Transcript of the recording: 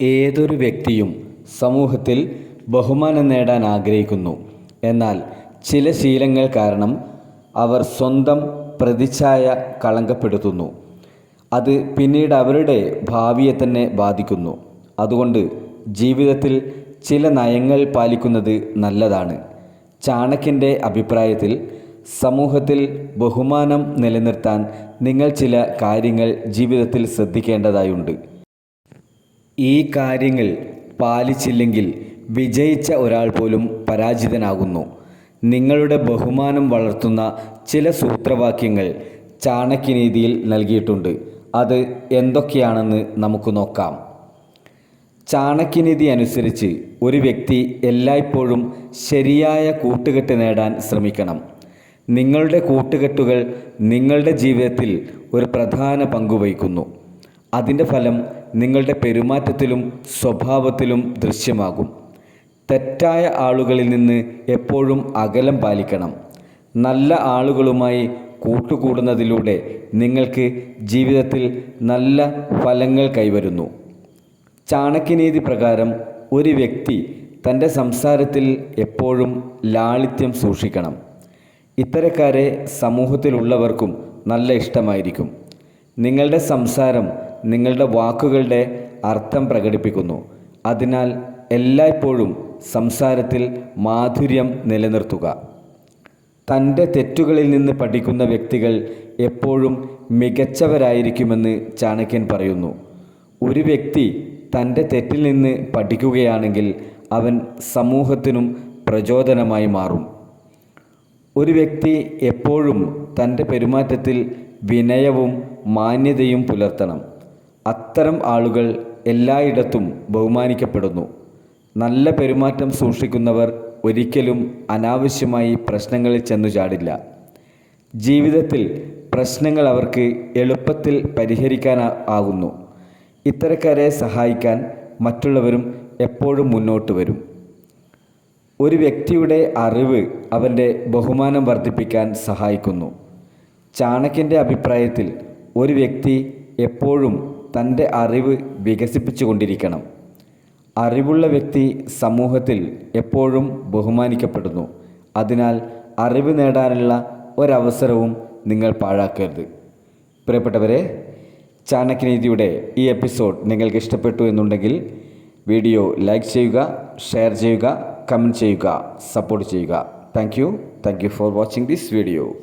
ഏതൊരു വ്യക്തിയും സമൂഹത്തിൽ ബഹുമാനം നേടാൻ ആഗ്രഹിക്കുന്നു. എന്നാൽ ചില ശീലങ്ങൾ കാരണം അവർ സ്വന്തം പ്രതിച്ഛായ കളങ്കപ്പെടുത്തുന്നു. അത് പിന്നീട് അവരുടെ ഭാവിയെ തന്നെ ബാധിക്കുന്നു. അതുകൊണ്ട് ജീവിതത്തിൽ ചില നയങ്ങൾ പാലിക്കുന്നത് നല്ലതാണ്. ചാണക്യന്റെ അഭിപ്രായത്തിൽ സമൂഹത്തിൽ ബഹുമാനം നിലനിർത്താൻ നിങ്ങൾ ചില കാര്യങ്ങൾ ജീവിതത്തിൽ ശ്രദ്ധിക്കേണ്ടതായുണ്ട്. ഈ കാര്യങ്ങൾ പാലിച്ചില്ലെങ്കിൽ വിജയിച്ച ഒരാൾ പോലും പരാജിതനാകുന്നു. നിങ്ങളുടെ ബഹുമാനം വളർത്തുന്ന ചില സൂത്രവാക്യങ്ങൾ ചാണക്യനീതിയിൽ നൽകിയിട്ടുണ്ട്. അത് എന്തൊക്കെയാണെന്ന് നമുക്ക് നോക്കാം. ചാണക്യനീതി അനുസരിച്ച് ഒരു വ്യക്തി എല്ലായ്പ്പോഴും ശരിയായ കൂട്ടുകെട്ട് നേടാൻ ശ്രമിക്കണം. നിങ്ങളുടെ കൂട്ടുകെട്ടുകൾ നിങ്ങളുടെ ജീവിതത്തിൽ ഒരു പ്രധാന പങ്ക് വഹിക്കുന്നു. അതിന്റെ ഫലം നിങ്ങളുടെ പെരുമാറ്റത്തിലും സ്വഭാവത്തിലും ദൃശ്യമാകും. തെറ്റായ ആളുകളിൽ നിന്ന് എപ്പോഴും അകലം പാലിക്കണം. നല്ല ആളുകളുമായി കൂട്ടുകൂടുന്നതിലൂടെ നിങ്ങൾക്ക് ജീവിതത്തിൽ നല്ല ഫലങ്ങൾ കൈവരുന്നു. ചാണക്യനീതി പ്രകാരം ഒരു വ്യക്തി തന്റെ സംസാരത്തിൽ എപ്പോഴും ലാളിത്യം സൂക്ഷിക്കണം. ഇത്തരക്കാരെ സമൂഹത്തിലുള്ളവർക്കും നല്ല ഇഷ്ടമായിരിക്കും. നിങ്ങളുടെ സംസാരം നിങ്ങളുടെ വാക്കുകളുടെ അർത്ഥം പ്രകടിപ്പിക്കുന്നു. അതിനാൽ എല്ലായ്പ്പോഴും സംസാരത്തിൽ മാധുര്യം നിലനിർത്തുക. തന്റെ തെറ്റുകളിൽ നിന്ന് പഠിക്കുന്ന വ്യക്തികൾ എപ്പോഴും മികച്ചവരായിരിക്കുമെന്ന് ചാണക്യൻ പറയുന്നു. ഒരു വ്യക്തി തന്റെ തെറ്റിൽ നിന്ന് പഠിക്കുകയാണെങ്കിൽ അവൻ സമൂഹത്തിനും പ്രചോദനമായി മാറും. ഒരു വ്യക്തി എപ്പോഴും തന്റെ പെരുമാറ്റത്തിൽ വിനയവും മാന്യതയും പുലർത്തണം. അത്തരം ആളുകൾ എല്ലായിടത്തും ബഹുമാനിക്കപ്പെടുന്നു. നല്ല പെരുമാറ്റം സൂക്ഷിക്കുന്നവർ ഒരിക്കലും അനാവശ്യമായി പ്രശ്നങ്ങളിൽ ചെന്നു ചാടില്ല. ജീവിതത്തിൽ പ്രശ്നങ്ങൾ അവർക്ക് എളുപ്പത്തിൽ പരിഹരിക്കാൻ ആകുന്നു. ഇത്തരക്കാരെ സഹായിക്കാൻ മറ്റുള്ളവരും എപ്പോഴും മുന്നോട്ട് വരും. ഒരു വ്യക്തിയുടെ അറിവ് അവന്റെ ബഹുമാനം വർദ്ധിപ്പിക്കാൻ സഹായിക്കുന്നു. ചാണക്യന്റെ അഭിപ്രായത്തിൽ ഒരു വ്യക്തി എപ്പോഴും തന്റെ അറിവ് വികസിപ്പിച്ചുകൊണ്ടിരിക്കണം. അറിവുള്ള വ്യക്തി സമൂഹത്തിൽ എപ്പോഴും ബഹുമാനിക്കപ്പെടുന്നു. അതിനാൽ അറിവ് നേടാനുള്ള ഒരവസരവും നിങ്ങൾ പാഴാക്കരുത്. പ്രിയപ്പെട്ടവരെ ചാണക്യനീതിയുടെ ഈ എപ്പിസോഡ് നിങ്ങൾക്ക് ഇഷ്ടപ്പെട്ടു എന്നുണ്ടെങ്കിൽ വീഡിയോ ലൈക്ക് ചെയ്യുക ഷെയർ ചെയ്യുക കമന്റ് ചെയ്യുക സപ്പോർട്ട് ചെയ്യുക. Thank you. Thank you for watching this video.